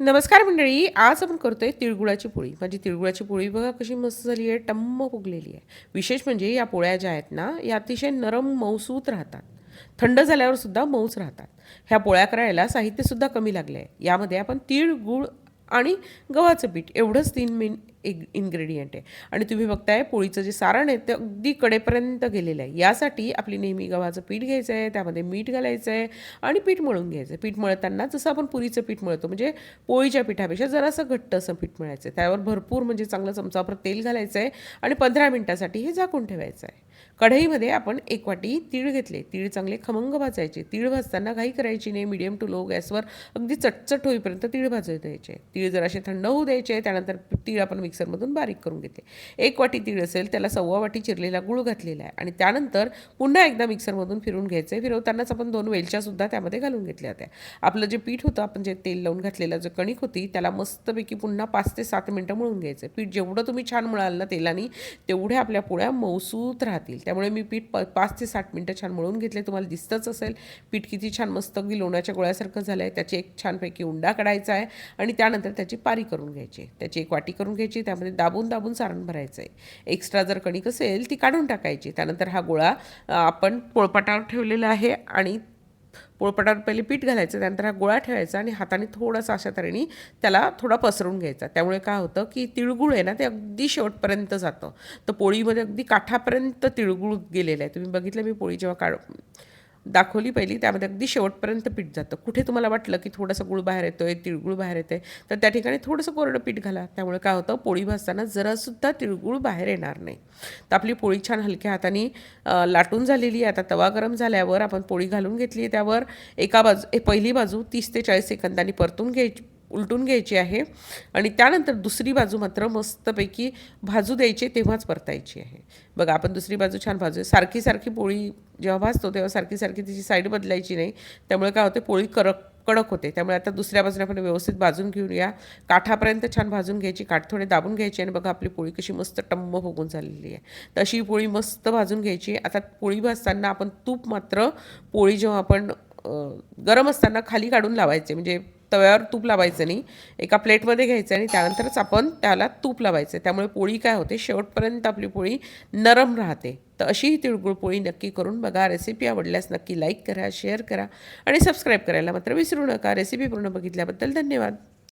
नमस्कार मंडळी आज आपण करतोय तिळगुळाची पोळी. माझी तिळगुळाची पोळी बघा कशी मस्त झाली आहे टम्म फुगलेली आहे. विशेष म्हणजे या पोळ्या ज्या आहेत ना या अतिशय नरम मऊसूत राहतात. थंड झाल्यावर सुद्धा मऊच राहतात. ह्या पोळ्या करायला साहित्यसुद्धा कमी लागले आहे यामध्ये आपण तीळ गुळ आणि गव्हाचं पीठ एवढंच तीन मिन एक इन्ग्रेडियंट आहे. आणि तुम्ही बघताय पोळीचं जे सारण आहे ते अगदी कडेपर्यंत गेलेलं आहे. यासाठी आपली नेहमी गव्हाचं पीठ घ्यायचं आहे त्यामध्ये मीठ घालायचं आहे आणि पीठ मळून घ्यायचं आहे. पीठ मळताना जसं आपण पुरीचं पीठ मळतो म्हणजे पोळीच्या पिठापेक्षा जरासं घट्ट असं पीठ मळायचं आहे. त्यावर भरपूर म्हणजे चांगलं चमचाभर तेल घालायचं आहे आणि पंधरा मिनटासाठी हे झाकून ठेवायचं आहे. कढईमध्ये आपण एक वाटी तीळ घेतले. तीळ चांगले खमंग भाजायचे. तीळ भाजताना घाई करायची नाही. मिडियम टू लो गॅसवर अगदी चटचट होईपर्यंत तीळ भाजू द्यायचे. तीळ जरासे थंड होऊ द्यायचे त्यानंतर तीळ आपण मिक्सरमधून बारीक करून घेते एक वाटी तीळ असेल त्याला सव्वा वाटी चिरलेला गुळ घातलेला आहे आणि त्यानंतर पुन्हा एकदा मिक्सरमधून फिरून घ्यायचं. आहे फिरवतानाच आपण दोन वेलच्यासुद्धा त्यामध्ये घालून घेतल्या होत्या. आपलं जे पीठ होतं आपण जे तेल लावून घातलेलं जे कणिक होती त्याला मस्तपैकी पुन्हा पाच ते सात मिनटं मळून घ्यायचं. पीठ जेवढं तुम्ही छान मळाल ना तेलाने तेवढ्या आपल्या पोळ्या मौसूत राहतील त्यामुळे मी पीठ प पाच ते साठ मिनटं छान मळून घेतले. तुम्हाला दिसतंच असेल पीठ किती छान मस्त अगदी लोण्याच्या गोळ्यासारखं झालं आहे त्याची एक छानपैकी उंडा काढायचा आहे आणि त्यानंतर त्याची पारी करून घ्यायची आहे. त्याची एक वाटी करून घ्यायची त्यामध्ये दाबून दाबून सारण भरायचं आहे. एक्स्ट्रा जर कणिक असेल ती काढून टाकायची. त्यानंतर हा गोळा आपण पोळपाटावर ठेवलेला आहे आणि पोळपटावर पहिले पीठ घालायचं त्यानंतर हा गोळा ठेवायचा आणि हाताने थोडासा अशा तऱ्हेने त्याला थोडा पसरून घ्यायचा. त्यामुळे काय होतं की तिळगुळ आहे ना ते अगदी शेवटपर्यंत जातं. तर पोळीमध्ये अगदी काठापर्यंत तिळगुळ गेलेलं आहे. तुम्ही बघितलं मी पोळी जेव्हा काढ दाखवली पहिली त्यामध्ये अगदी शेवटपर्यंत पीठ जातं. कुठे तुम्हाला वाटलं की थोडंसं गुळ बाहेर येतोय तिळगुळ बाहेर येते तर त्या ठिकाणी थोडंसं कोरडं पीठ घाला. त्यामुळे काय होतं पोळी भाजताना जरासुद्धा तिळगुळ बाहेर येणार नाही. तर आपली पोळी छान हलक्या हाताने लाटून झालेली आहे. आता तवा गरम झाल्यावर आपण पोळी घालून घेतली त्यावर एका बाजू ए, पहिली बाजू तीस ते चाळीस सेकंदांनी परतून घ्यायची उलटून घ्यायची आहे आणि त्यानंतर दुसरी बाजू मात्र मस्तपैकी भाजू द्यायची तेव्हाच परतायची आहे. बघा आपण दुसरी बाजू छान भाजू सारखी सारखी पोळी जेव्हा भाजतो तेव्हा सारखी सारखी तिची साईड बदलायची नाही. त्यामुळे काय होते पोळी करक कडक होते. त्यामुळे आता दुसऱ्या बाजूने आपण व्यवस्थित भाजून घेऊया. काठापर्यंत छान भाजून घ्यायची काठ थोडे दाबून घ्यायची आणि बघा आपली पोळी कशी मस्त टम्ब फुगून झालेली आहे. तशी पोळी मस्त भाजून घ्यायची. आता पोळी भाजताना आपण तूप मात्र पोळी जेव्हा आपण गरम असताना खाली काढून लावायचे. म्हणजे तव्यावर तूप लावायचं नाही. एका प्लेटमध्ये घ्यायचं आणि त्यानंतरच आपण त्याला तूप लावायचं. त्यामुळे पोळी काय होते? शेवटपर्यंत आपली पोळी नरम राहते. तर अशी ही तिळगुळ पोळी नक्की करून बघा. रेसिपी आवडल्यास नक्की लाईक करा शेअर करा आणि सबस्क्राईब करायला मात्र विसरू नका. रेसिपी पूर्ण बघितल्याबद्दल धन्यवाद.